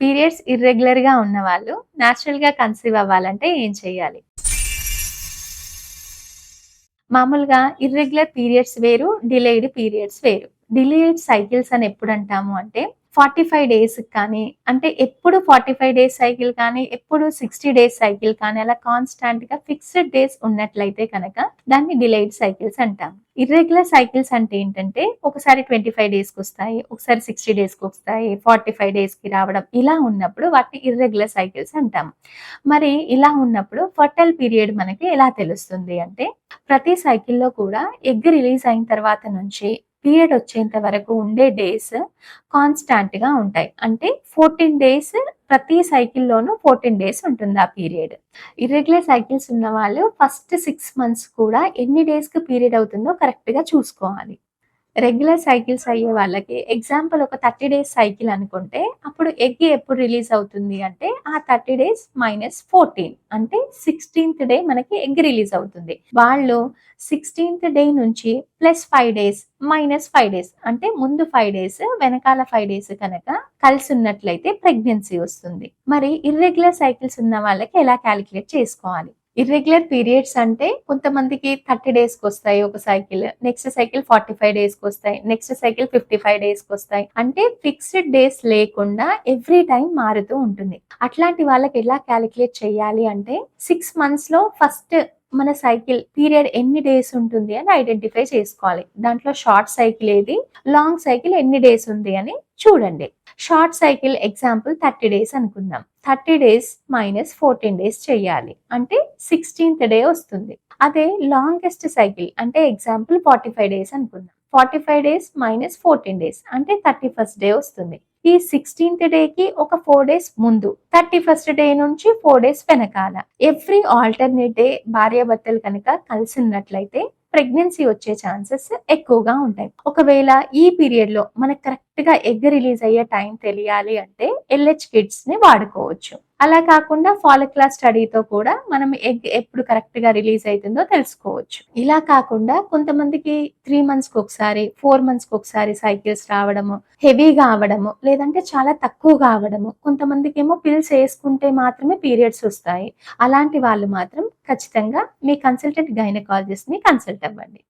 Periods ఇర్రెగ్యులర్గా ఉన్న వాళ్ళు న్యాచురల్గా కన్సీవ్ అవ్వాలంటే ఏం చేయాలి? మామూలుగా ఇర్రెగ్యులర్ పీరియడ్స్ వేరు డిలేడ్ పీరియడ్స్ వేరు. డిలేడ్ సైకిల్స్ అని ఎప్పుడు అంటాము అంటే ఫార్టీ ఫైవ్ డేస్ కానీ అంటే ఎప్పుడు ఫార్టీ ఫైవ్ డేస్ సైకిల్ కానీ ఎప్పుడు సిక్స్టీ డేస్ సైకిల్ కానీ అలా కాన్స్టాంట్గా ఫిక్స్డ్ డేస్ ఉన్నట్లయితే కనుక దాన్ని డిలేడ్ సైకిల్స్ అంటాం. ఇర్రెగ్యులర్ సైకిల్స్ అంటే ఏంటంటే ఒకసారి ట్వంటీ ఫైవ్ డేస్కి వస్తాయి ఒకసారి సిక్స్టీ డేస్కి వస్తాయి ఫార్టీ ఫైవ్ డేస్కి రావడం. ఇలా ఉన్నప్పుడు వాటిని ఇర్రెగ్యులర్ సైకిల్స్ అంటాం. మరి ఇలా ఉన్నప్పుడు ఫర్టైల్ పీరియడ్ మనకి ఎలా తెలుస్తుంది అంటే ప్రతి సైకిల్లో కూడా ఎగ్ రిలీజ్ అయిన తర్వాత నుంచి పీరియడ్ వచ్చేంత వరకు ఉండే డేస్ కాన్స్టాంట్గా ఉంటాయి. అంటే ఫోర్టీన్ డేస్ ప్రతి సైకిల్లోనూ ఫోర్టీన్ డేస్ ఉంటుంది ఆ పీరియడ్. ఇర్రెగ్యులర్ సైకిల్స్ ఉన్న వాళ్ళు ఫస్ట్ సిక్స్ మంత్స్ కూడా ఎన్ని డేస్కి పీరియడ్ అవుతుందో కరెక్ట్గా చూసుకోవాలి. రెగ్యులర్ సైకిల్స్ అయ్యే వాళ్ళకి ఎగ్జాంపుల్ ఒక థర్టీ డేస్ సైకిల్ అనుకుంటే అప్పుడు ఎగ్ ఎప్పుడు రిలీజ్ అవుతుంది అంటే ఆ థర్టీ డేస్ మైనస్ ఫోర్టీన్ అంటే సిక్స్టీన్త్ డే మనకి ఎగ్ రిలీజ్ అవుతుంది. వాళ్ళు సిక్స్టీన్త్ డే నుంచి plus five days minus five days అంటే ముందు ఫైవ్ డేస్ వెనకాల ఫైవ్ డేస్ కనుక కలిసి ఉన్నట్లయితే ప్రెగ్నెన్సీ వస్తుంది. మరి ఇర్రెగ్యులర్ సైకిల్స్ ఉన్న వాళ్ళకి ఎలా క్యాలిక్యులేట్ చేసుకోవాలి? ఇర్రెగ్యులర్ పీరియడ్స్ అంటే కొంతమందికి థర్టీ డేస్కి వస్తాయి ఒక cycle next cycle forty five డేస్కి వస్తాయి. నెక్స్ట్ సైకిల్ ఫిఫ్టీ ఫైవ్ డేస్కి వస్తాయి. అంటే ఫిక్స్డ్ డేస్ లేకుండా ఎవ్రీ టైం మారుతూ ఉంటుంది. అట్లాంటి వాళ్ళకి ఎలా క్యాలిక్యులేట్ చేయాలి అంటే సిక్స్ మంత్స్లో ఫస్ట్ మన సైకిల్ పీరియడ్ ఎన్ని డేస్ ఉంటుంది అని ఐడెంటిఫై చేసుకోవాలి. దాంట్లో షార్ట్ సైకిల్ ఏది లాంగ్ సైకిల్ ఎన్ని డేస్ ఉంది అని చూడండి. Short cycle example thirty days అనుకుందాం. Thirty days minus fourteen days చేయాలి. అంటే సిక్స్టీన్త్ డే వస్తుంది. అదే లాంగెస్ట్ సైకిల్ అంటే ఎగ్జాంపుల్ ఫార్టీ ఫైవ్ డేస్ అనుకుందాం. Forty five days minus fourteen days అంటే థర్టీ ఫస్ట్ డే వస్తుంది. ఈ సిక్స్టీన్త్ డే కి ఒక ఫోర్ డేస్ ముందు థర్టీ ఫస్ట్ డే నుంచి ఫోర్ డేస్ వెనకాల. ఎవ్రీ ఆల్టర్నేట్ డే భార్యాభర్తలు కనుక కలిసి ఉన్నట్లయితే ప్రెగ్నెన్సీ వచ్చే ఛాన్సెస్ ఎక్కువగా ఉంటాయి. ఒకవేళ ఈ పీరియడ్లో మనకు కరెక్ట్గా ఎగ్ రిలీజ్ అయ్యే టైం తెలియాలి అంటే ఎల్హెచ్ కిడ్స్ని వాడుకోవచ్చు. అలా కాకుండా ఫాలిక్యులర్ స్టడీతో కూడా మనం ఎగ్ ఎప్పుడు కరెక్ట్గా రిలీజ్ అవుతుందో తెలుసుకోవచ్చు. ఇలా కాకుండా కొంతమందికి త్రీ మంత్స్కి ఒకసారి ఫోర్ మంత్స్కి ఒకసారి సైకిల్స్ రావడము హెవీగా అవడము లేదంటే చాలా తక్కువగా అవడము కొంతమందికి ఏమో పిల్స్ వేసుకుంటే మాత్రమే పీరియడ్స్ వస్తాయి. అలాంటి వాళ్ళు మాత్రం ఖచ్చితంగా మీ కన్సల్టెంట్ గైనకాలజిస్ట్ని కన్సల్ట్ అవ్వండి.